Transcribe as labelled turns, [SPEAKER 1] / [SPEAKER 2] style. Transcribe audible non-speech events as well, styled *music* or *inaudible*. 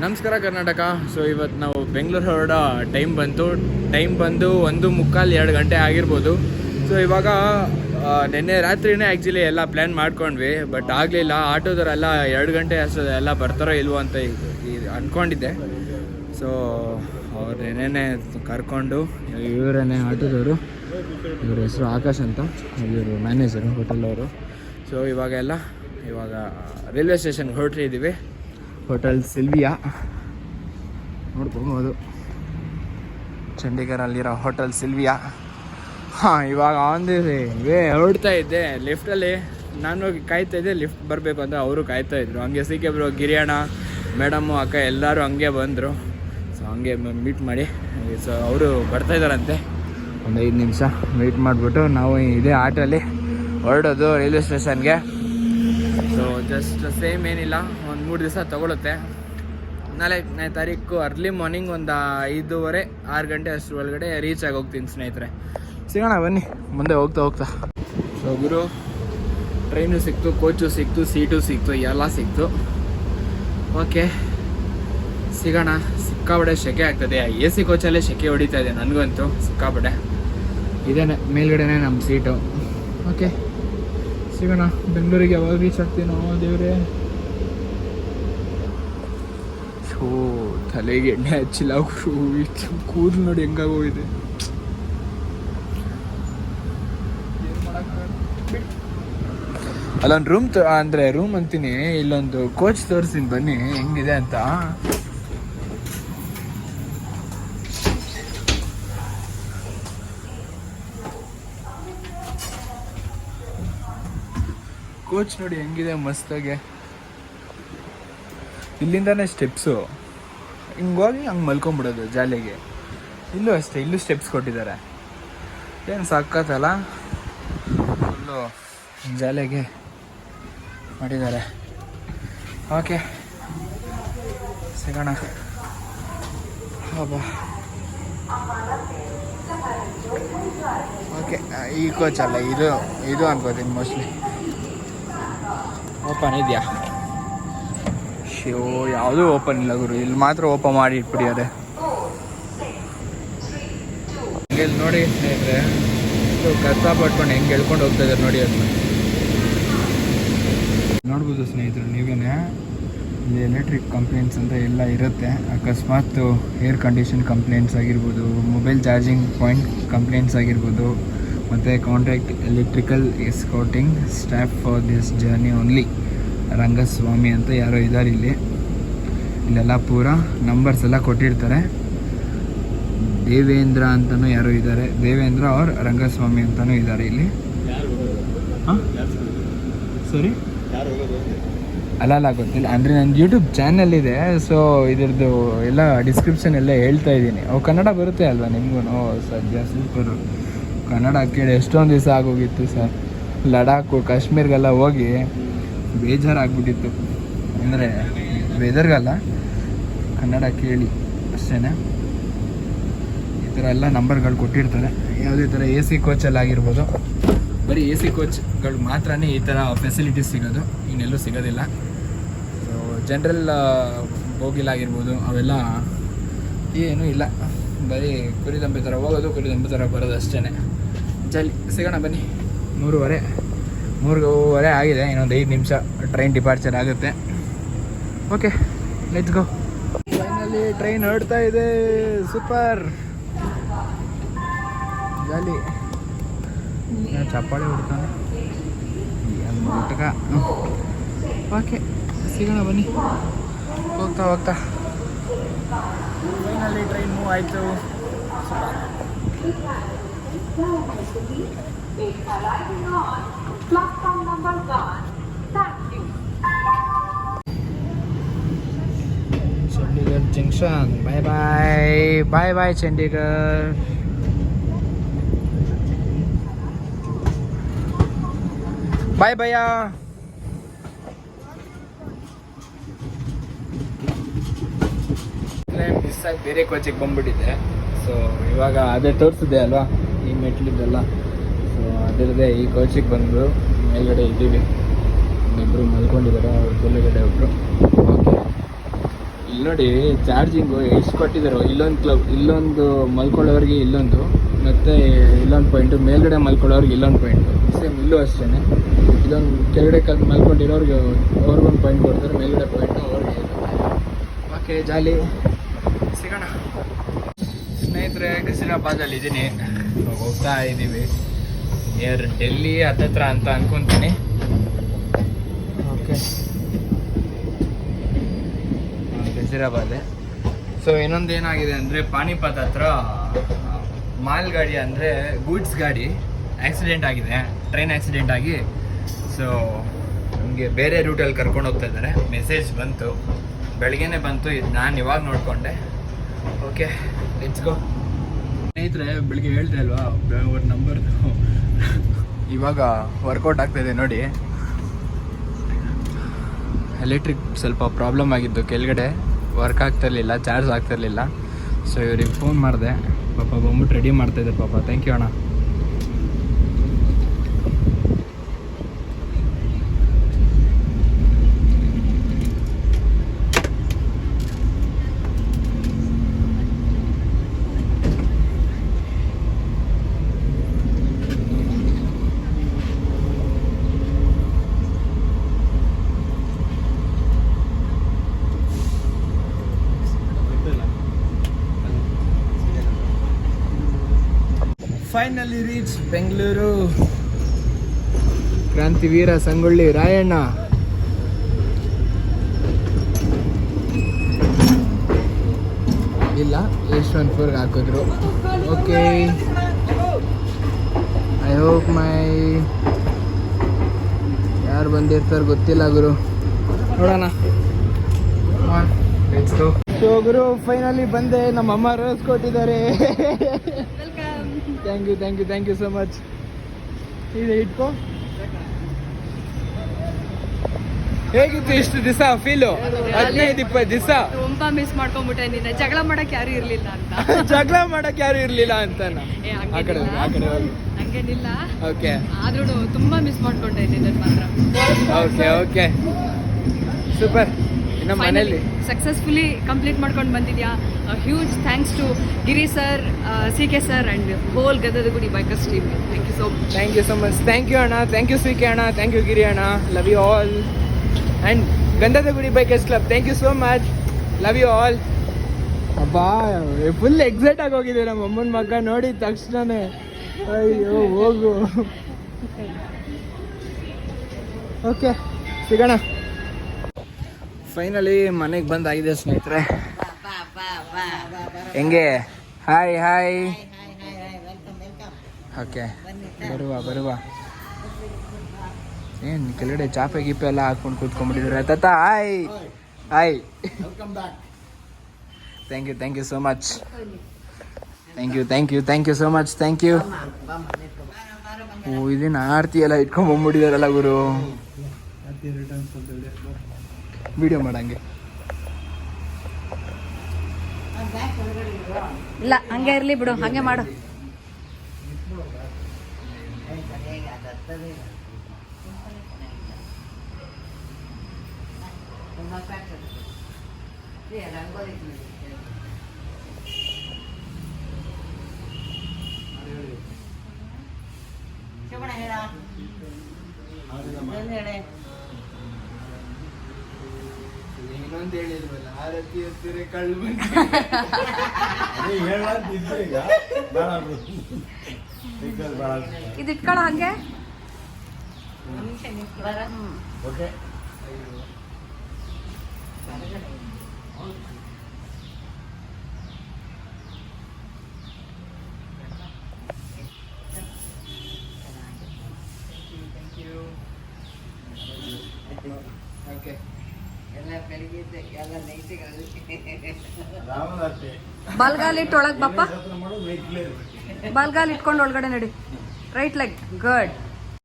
[SPEAKER 1] ನಮಸ್ಕಾರ ಕರ್ನಾಟಕ. ಸೊ ಇವತ್ತು ನಾವು ಬೆಂಗಳೂರು ಹೊರಡ ಟೈಮ್ ಬಂತು. ಟೈಮ್ ಬಂದು ಒಂದು ಮುಕ್ಕಾಲು ಎರಡು ಗಂಟೆ ಆಗಿರ್ಬೋದು. ಸೊ ಇವಾಗ ನಿನ್ನೆ ರಾತ್ರಿನೇ ಆ್ಯಕ್ಚುಲಿ ಎಲ್ಲ ಪ್ಲ್ಯಾನ್ ಮಾಡ್ಕೊಂಡ್ವಿ. ಬಟ್ ಆಗಲಿಲ್ಲ. ಆಟೋದವರೆಲ್ಲ ಎರಡು ಗಂಟೆ ಅಷ್ಟು ಎಲ್ಲ ಬರ್ತಾರೋ ಇಲ್ವೋ ಅಂತ ಅಂದ್ಕೊಂಡಿದ್ದೆ ಸೊ ಅವ್ರು ನೆನ್ನೆ ಕರ್ಕೊಂಡು, ಇವರೇನೆ ಆಟೋದವರು. ಇವ್ರ ಹೆಸರು ಆಕಾಶ್ ಅಂತ. ಇವರು ಮ್ಯಾನೇಜರು ಹೋಟೆಲ್ ಅವರು. ಸೊ ಇವಾಗೆಲ್ಲ, ಇವಾಗ ರೈಲ್ವೆ ಸ್ಟೇಷನ್ಗೆ ಹೊರಟಿದ್ದೀವಿ ಹೋಟೆಲ್ ಸಿಲ್ವಿಯಾ. ನೋಡ್ಕೊಬೋದು ಚಂಡೀಗಢಲ್ಲಿರೋ ಹೋಟೆಲ್ ಸಿಲ್ವಿಯಾ. ಹಾಂ ಇವಾಗ ಆನ್ ದಿ ವೇ ಹೊರಡ್ತಾ ಇದ್ದೆ. ಲಿಫ್ಟಲ್ಲಿ ನಾನು ಹೋಗಿ ಕಾಯ್ತಾ ಇದ್ದೆ. ಲಿಫ್ಟ್ ಬರಬೇಕು ಅಂತ ಅವರು ಕಾಯ್ತಾ ಇದ್ರು. ಹಂಗೆ ಸಿ ಕೆ ಬ್ರೋ ಗಿರಿಯಣ್ಣ ಮೇಡಮ್ಮು ಅಕ್ಕ ಎಲ್ಲರೂ ಹಂಗೆ ಬಂದರು. ಸೊ ಹಂಗೆ ಮೀಟ್ ಮಾಡಿ. ಸೊ ಅವರು ಬರ್ತಾ ಇದ್ದಾರಂತೆ. ಒಂದು ಐದು ನಿಮಿಷ ಮೀಟ್ ಮಾಡಿಬಿಟ್ಟು ನಾವು ಇದೇ ಆಟೋಲಿ ಹೊರಡೋದು ರೈಲ್ವೆ ಸ್ಟೇಷನ್ಗೆ. ಸೊ ಜಸ್ಟ್ ಸೇಮ್ ಏನಿಲ್ಲ, ಒಂದು ಮೂರು ದಿವಸ ತಗೊಳುತ್ತೆ. ನಾಲ್ಕನೇ ತಾರೀಕು ಅರ್ಲಿ ಮಾರ್ನಿಂಗ್ ಒಂದು ಐದೂವರೆ, ಆರು ಗಂಟೆ ಅಷ್ಟು ಒಳಗಡೆ ರೀಚ್ ಆಗಿ ಹೋಗ್ತೀನಿ ಸ್ನೇಹಿತರೆ. ಸಿಗೋಣ, ಬನ್ನಿ. ಮುಂದೆ ಹೋಗ್ತಾ ಹೋಗ್ತಾ. ಸೊ ಗುರು ಟ್ರೈನು ಸಿಕ್ತು ಕೋಚು ಸಿಕ್ತು ಸೀಟು ಸಿಕ್ತು, ಎಲ್ಲ ಸಿಕ್ತು. ಓಕೆ ಸಿಗೋಣ. ಸಿಕ್ಕಾಬಡೆ ಸೆಕೆ ಆಗ್ತದೆ. ಎ ಸಿ ಕೋಚಲ್ಲೇ ಸೆಕೆ ಹೊಡಿತಾ ಇದೆ, ನನಗಂತೂ ಸಿಕ್ಕಾಬಡೆ ಇದೇನೆ, ಮೇಲ್ಗಡೆನೆ ನಮ್ಮ ಸೀಟು ಓಕೆ ಸಿಗೋಣ. ಬೆಂಗಳೂರಿಗೆ ಯಾವಾಗ ರೀಚ್ ಆಗ್ತೀನೋ ದೇವ್ರೆ. ಸೋ ತಲೆಗೆ ಎಣ್ಣೆ ಹಚ್ಚಿಲ್ಲ ಕೂದಲು ನೋಡಿ ಹೆಂಗಾಗೋಗಿದೆ. ಅಲ್ಲೊಂದು ರೂಮ್ ಅಂದರೆ ರೂಮ್ ಅಂತೀನಿ. ಇಲ್ಲೊಂದು ಕೋಚ್ ತೋರಿಸ್ತೀನಿ ಬನ್ನಿ. ಹೆಂಗಿದೆ ಅಂತ. ಕೋಚ್ ನೋಡಿ ಹೆಂಗಿದೆ ಮಸ್ತಾಗೆ. ಇಲ್ಲಿಂದಾನೆ ಸ್ಟೆಪ್ಸು ಹಿಂಗೋಗಿ ಹೋಗಿ ಮಲ್ಕೊಂಬಿಡೋದು ಜಾಲಿಗೆ. ಇಲ್ಲೂ ಅಷ್ಟೇ, ಇಲ್ಲೂ ಸ್ಟೆಪ್ಸ್ ಕೊಟ್ಟಿದ್ದಾರೆ. ಏನು ಸಾಕತ್ತಲ್ಲ? ಫುಲ್ಲು ಜಾಲಿಗೆ ಮಾಡಿದ್ದಾರೆ. ಓಕೆ ಸಿಗೋಣ. ಹಬ್ಬ ಓಕೆ ಈ ಕೋಚ್ ಅಲ್ಲ, ಇದು ಇದು ಅನ್ಕೋತೀನಿ ಮೋಸ್ಟ್ಲಿ ಓಪನ್ ಇದೆಯಾ? ಶಿವ ಯಾವುದೂ ಓಪನ್ ಇಲ್ಲ ಗುರು. ಇಲ್ಲಿ ಮಾತ್ರ ಓಪನ್ ಮಾಡಿ ಇಟ್ಬಿಡಿ ಹಂಗೆ ಇಲ್ಲಿ ನೋಡಿ ಸ್ನೇಹಿತರೆ ಕಷ್ಟ ಪಟ್ಕೊಂಡು ಹೆಂಗೆ ಎಳ್ಕೊಂಡು ಹೋಗ್ತಾ ಇದ್ದಾರೆ ನೋಡಿ ಅದನ್ನ. ನೋಡ್ಬೋದು ಸ್ನೇಹಿತರು, ನೀವೇನೆ ಇಲ್ಲಿ ಎಲೆಕ್ಟ್ರಿಕ್ ಕಂಪ್ಲೇಂಟ್ಸ್ ಅಂತ ಎಲ್ಲ ಇರುತ್ತೆ. ಅಕಸ್ಮಾತ್ ಏರ್ ಕಂಡೀಷನ್ ಕಂಪ್ಲೇಂಟ್ಸ್ ಆಗಿರ್ಬೋದು ಮೊಬೈಲ್ ಚಾರ್ಜಿಂಗ್ ಪಾಯಿಂಟ್ ಕಂಪ್ಲೇಂಟ್ಸ್ ಆಗಿರ್ಬೋದು ಮತ್ತು contract electrical escorting staff for this journey only Rangaswamy ಅಂತ ಯಾರೋ ಇದ್ದಾರೆ ಇಲ್ಲಿ. ಇಲ್ಲೆಲ್ಲ ಪೂರ ನಂಬರ್ಸ್ ಎಲ್ಲ ಕೊಟ್ಟಿರ್ತಾರೆ. ದೇವೇಂದ್ರ ಅಂತಲೂ ಯಾರೋ ಇದ್ದಾರೆ ದೇವೇಂದ್ರ ಅವ್ರ ರಂಗಸ್ವಾಮಿ ಅಂತಲೂ ಇದ್ದಾರೆ ಇಲ್ಲಿ. ಹಾಂ? ಸರಿ ಅಲ್ಲ ಅಲ್ಲ, ಗೊತ್ತಿಲ್ಲ. ಅಂದರೆ ನನ್ನ ಯೂಟ್ಯೂಬ್ ಚಾನಲ್ ಇದೆ ಸೊ ಇದ್ರದ್ದು ಎಲ್ಲ ಡಿಸ್ಕ್ರಿಪ್ಷನ್ ಎಲ್ಲ ಹೇಳ್ತಾ ಇದ್ದೀನಿ. ಅವು ಕನ್ನಡ ಬರುತ್ತೆ ಅಲ್ವಾ ನಿಮಗೂ ಸದ್ಯ ಸೂಪರು ಕನ್ನಡ ಕೇಳಿ ಎಷ್ಟೊಂದು ದಿವಸ ಆಗೋಗಿತ್ತು ಸರ್ ಲಡಾಖು, ಕಾಶ್ಮೀರ್ಗೆಲ್ಲ ಹೋಗಿ ಬೇಜಾರಾಗ್ಬಿಟ್ಟಿತ್ತು. ಅಂದರೆ ವೆದರ್ಗಲ್ಲ ಕನ್ನಡ ಕೇಳಿ ಅಷ್ಟೇ ಈ ಥರ ಎಲ್ಲ ನಂಬರ್ಗಳು ಕೊಟ್ಟಿರ್ತಾರೆ. ಯಾವುದೇ ಥರ ಎ ಸಿ ಕೋಚಲ್ಲಿ ಆಗಿರ್ಬೋದು. ಬರೀ ಎ ಸಿ ಕೋಚ್ಗಳು ಮಾತ್ರನೇ ಈ ಥರ ಫೆಸಿಲಿಟೀಸ್ ಸಿಗೋದು. ಇನ್ನೆಲ್ಲೂ ಸಿಗೋದಿಲ್ಲ. ಸೊ ಜನ್ರಲ್ ಬೋಗಿಲಾಗಿರ್ಬೋದು ಅವೆಲ್ಲ ಏನೂ ಇಲ್ಲ. ಬರೀ ಕುರಿದಂಬೆ ಥರ ಹೋಗೋದು ಕುರಿದಂಬೆ ಥರ ಬರೋದು ಅಷ್ಟೇ ಜಲ್ಲಿ, ಸಿಗೋಣ ಬನ್ನಿ. ಮೂರುವರೆ. ಮೂರುವರೆ ಆಗಿದೆ, ಇನ್ನೊಂದು ಐದು ನಿಮಿಷ ಟ್ರೈನ್ ಡಿಪಾರ್ಚರ್ ಆಗುತ್ತೆ. Okay let's go finally train ಹೊರಡ್ತಾ ಇದೆ ಸೂಪರ್ ಜಾಲಿ ಚಪ್ಪಾಳೆ ಹೊಡ್ತಾನೆ. ಊಟಕ? ಓಕೆ ಸಿಗೋಣ ಬನ್ನಿ. ಹೋಗ್ತಾ ಹೋಗ್ತಾ. ಫೈನಲಿ ಟ್ರೈನ್ ಮೂವ್ ಆಯಿತು.
[SPEAKER 2] Platform number one. Thank you.
[SPEAKER 1] Chandigarh junction bye bye bye bye Chandigarh bye bhaiya miss ಆಗಿ ಬೇರೆ ಕೋಚಿಗೆ ಬಂದ್ಬಿಟ್ಟಿದ್ದೆ ಸೊ ಇವಾಗ ಅದೇ ತೋರಿಸಿದೆ ಅಲ್ವಾ ಮೆಟ್ಲಿದ್ದೆಲ್ಲ ಸೊ ಅದರದೇ ಈ ಕೋಚಿಗೆ ಬಂದು ಮೇಲ್ಗಡೆ ಇದ್ದೀವಿ. ಇಬ್ಬರು ಮಲ್ಕೊಂಡಿದ್ದಾರೆ, ಅವ್ರ ಕೆಳಗಡೆ ಒಬ್ಬರು ಓಕೆ ಇಲ್ಲಿ ನೋಡಿ ಚಾರ್ಜಿಂಗು ಎಷ್ಟು ಕೊಟ್ಟಿದ್ದಾರೆ, ಇಲ್ಲೊಂದು ಕ್ಲಬ್ ಇಲ್ಲೊಂದು ಮಲ್ಕೊಳ್ಳೋರಿಗೆ ಇಲ್ಲೊಂದು, ಮತ್ತೆ ಇಲ್ಲೊಂದು ಪಾಯಿಂಟು ಮೇಲ್ಗಡೆ ಮಲ್ಕೊಳ್ಳೋರಿಗೆ ಇಲ್ಲೊಂದು ಪಾಯಿಂಟು ಸೇಮ್ ಇಲ್ಲೂ ಅಷ್ಟೇ ಇಲ್ಲೊಂದು ಕೆಳಗಡೆ ಕಲ್ ಮಲ್ಕೊಂಡಿರೋರಿಗೆ ಅವ್ರಿಗೊಂದು ಪಾಯಿಂಟ್ ಕೊಡ್ತಾರೆ, ಮೇಲ್ಗಡೆ ಪಾಯಿಂಟು ಅವ್ರಿಗೆ ಓಕೆ ಜಾಲಿ. ಸಿಗೋಣ. ಸ್ನೇಹಿತರೆ ಗಸಿರಾಬಾದಲ್ಲಿ ಇದ್ದೀನಿ ಹೋಗ್ತಾ ಇದ್ದೀವಿ. ನಿಯರ್ ಡೆಲ್ಲಿ ಹತ್ತತ್ರ ಅಂತ ಅನ್ಕೊಂತೀನಿ. ಓಕೆ ಗಜೀರಾಬಾದೆ ಸೊ ಇನ್ನೊಂದು ಏನಾಗಿದೆ ಅಂದರೆ ಪಾನಿಪತ್ ಹತ್ರ ಮಾಲ್ ಗಾಡಿ ಅಂದರೆ ಗೂಡ್ಸ್ ಗಾಡಿ ಆಕ್ಸಿಡೆಂಟ್ ಆಗಿದೆ. ಟ್ರೈನ್ ಆಕ್ಸಿಡೆಂಟ್ ಆಗಿ. ಸೊ ನಮಗೆ ಬೇರೆ ರೂಟಲ್ಲಿ ಕರ್ಕೊಂಡು ಹೋಗ್ತಾ ಇದ್ದಾರೆ. ಮೆಸೇಜ್ ಬಂತು. ಬೆಳಗ್ಗೆನೆ ಬಂತು. ಇದು ನಾನು ಇವಾಗ ನೋಡಿಕೊಂಡೆ. ಓಕೆ ಲೆಟ್ಸ್ ಗೋ ಸ್ನೇಹಿತರೆ, ಬೆಳಿಗ್ಗೆ ಹೇಳ್ದೆ ಅಲ್ವಾ? ಅವ್ರ ನಂಬರ್ ಇವಾಗ ವರ್ಕೌಟ್ ಆಗ್ತಾಯಿದೆ ನೋಡಿ. ಎಲೆಕ್ಟ್ರಿಕ್ ಸ್ವಲ್ಪ ಪ್ರಾಬ್ಲಮ್ ಆಗಿದ್ದು ಕೆಳಗಡೆ. ವರ್ಕ್ ಆಗ್ತಿರ್ಲಿಲ್ಲ ಚಾರ್ಜ್ ಆಗ್ತಿರ್ಲಿಲ್ಲ ಸೊ ಇವ್ರಿಗೆ ಫೋನ್ ಮಾಡಿದೆ. ಪಾಪ ಬಂದ್ಬಿಟ್ಟು ರೆಡಿ ಮಾಡ್ತಾಯಿದ್ದಾರೆ ಪಾಪ. ಥ್ಯಾಂಕ್ ಯು ಅಣ್ಣ. Finally reach Bengaluru Krantiveera Sangolli Rayanna. ಇಲ್ಲ ಯಶವಂತಪುರ್ಗೆ ಹಾಕಿದ್ರು. ಓಕೆ ಐ ಹೋಪ್ ಮೈ ಯಾರು ಬಂದಿರ್ತಾರೆ ಗೊತ್ತಿಲ್ಲ ಗುರು. ನೋಡೋಣ. ಸೊ ಗುರು ಫೈನಲಿ ಬಂದೆ. ನಮ್ಮ ಅಮ್ಮ ರೋಸ್ ಕೊಟ್ಟಿದ್ದಾರೆ. Thank you thank you thank you so much ಇದೆ ಇಟ್ಕೋ ಹೇಗಿತ್ತು ಇಷ್ಟು ದಿವಸ ಫೀಲು ಹದಿನೈದು ಇಪ್ಪತ್ತು ದಿವಸ?
[SPEAKER 3] ತುಂಬಾ ಮಿಸ್ ಮಾಡ್ಕೊಂಡ್ಬಿಟ್ಟೆ ನಿನ್ನ. ಜಗಳ ಮಾಡಕ್ ಯಾರು ಇರ್ಲಿಲ್ಲ ಅಂತ. *laughs*
[SPEAKER 1] ಜಗಳ ಮಾಡಕ್ ಯಾರು ಇರ್ಲಿಲ್ಲ ಅಂತ ಆ ಕಡೆ ಹೋಗಿ, ಆ ಕಡೆ ಹೋಗಿ.
[SPEAKER 3] ಹಂಗೇನಿಲ್ಲ.
[SPEAKER 1] ಓಕೆ
[SPEAKER 3] ಆದ್ರೂ ತುಂಬಾ ಮಿಸ್ ಮಾಡ್ಕೊಂಡೆ ನಿನ್ನ ಮಾತ್ರ.
[SPEAKER 1] ಓಕೆ ಓಕೆ ಸೂಪರ್ ಇನ್ನು ಮನೆಯಲ್ಲಿ.
[SPEAKER 3] ಸಕ್ಸಸ್ಫುಲಿ ಕಂಪ್ಲೀಟ್ ಮಾಡ್ಕೊಂಡು ಬಂದಿದ್ಯಾ? Huge thanks to Giri sir C K sir and whole ಗದ್ದದ ಗುಡಿ bikers team thank you so much
[SPEAKER 1] thank you so much thank you ಅಣ್ಣ. ಥ್ಯಾಂಕ್ ಯು ಸಿ ಕೆ ಅಣ್ಣ. Thank you Giri ಅಣ್ಣ. Love you all and Gandhada Gudi bikers club thank you so much love you all ಅಬ್ಬಾ full excite ಆಗಿ ಹೋಗಿದೆ ನಮ್ಮ ಅಮ್ಮನ ಮಗ ನೋಡಿದ ತಕ್ಷಣನೇ. ಅಯ್ಯೋ ಹೋಗು. ಓಕೆ ಸಿಗೋಣ. ಫೈನಲಿ ಮನೆಗೆ ಬಂದಾಗಿದೆ ಸ್ನೇಹಿತರೆ. ಹೆಂಗೆ? ಹಾಯ್ ಹಾಯ್ ಓಕೆ ಬರುವ ಬರುವ. ಏನು ಕೆಳಗಡೆ ಚಾಪೆ ಗೀಪೆ ಎಲ್ಲ ಹಾಕೊಂಡು ಕೂತ್ಕೊಂಡ್ಬಿಟ್ಟಿದ್ರೆ ತಾತ hi hi thank you thank you so much thank you thank you thank you so much thank you ಓ ಇದೇನು ಆರತಿ ಎಲ್ಲ ಇಟ್ಕೊಂಡ್ ಬಂದ್ಬಿಟ್ಟಿದಾರಲ್ಲ ಗುರು ವಿಡಿಯೋ ಮಾಡಂಗೆ.
[SPEAKER 3] ಇಲ್ಲ ಹಂಗೆ ಇರ್ಲಿ ಬಿಡು ಹಂಗೆ ಮಾಡು.
[SPEAKER 1] ಇನ್ನೊಂದು ಹೇಳಿಲ್ವಲ್ಲ ಆರತಿ ಹತ್ತಿರ ಕಳ್ಳು
[SPEAKER 3] ಇದು ಇಟ್ಕೊಳ್ಳೋ ಹಂಗೆ?
[SPEAKER 1] ಓಕೆ
[SPEAKER 3] ಬಲ್ಗಾಲ್ ಇಟ್ಟು ಒಳಗ್ ಬಪ್ಪ ಬಲ್ಗಾಲ್ ಇಟ್ಕೊಂಡು ಒಳಗಡೆ ನಡಿ. Right leg good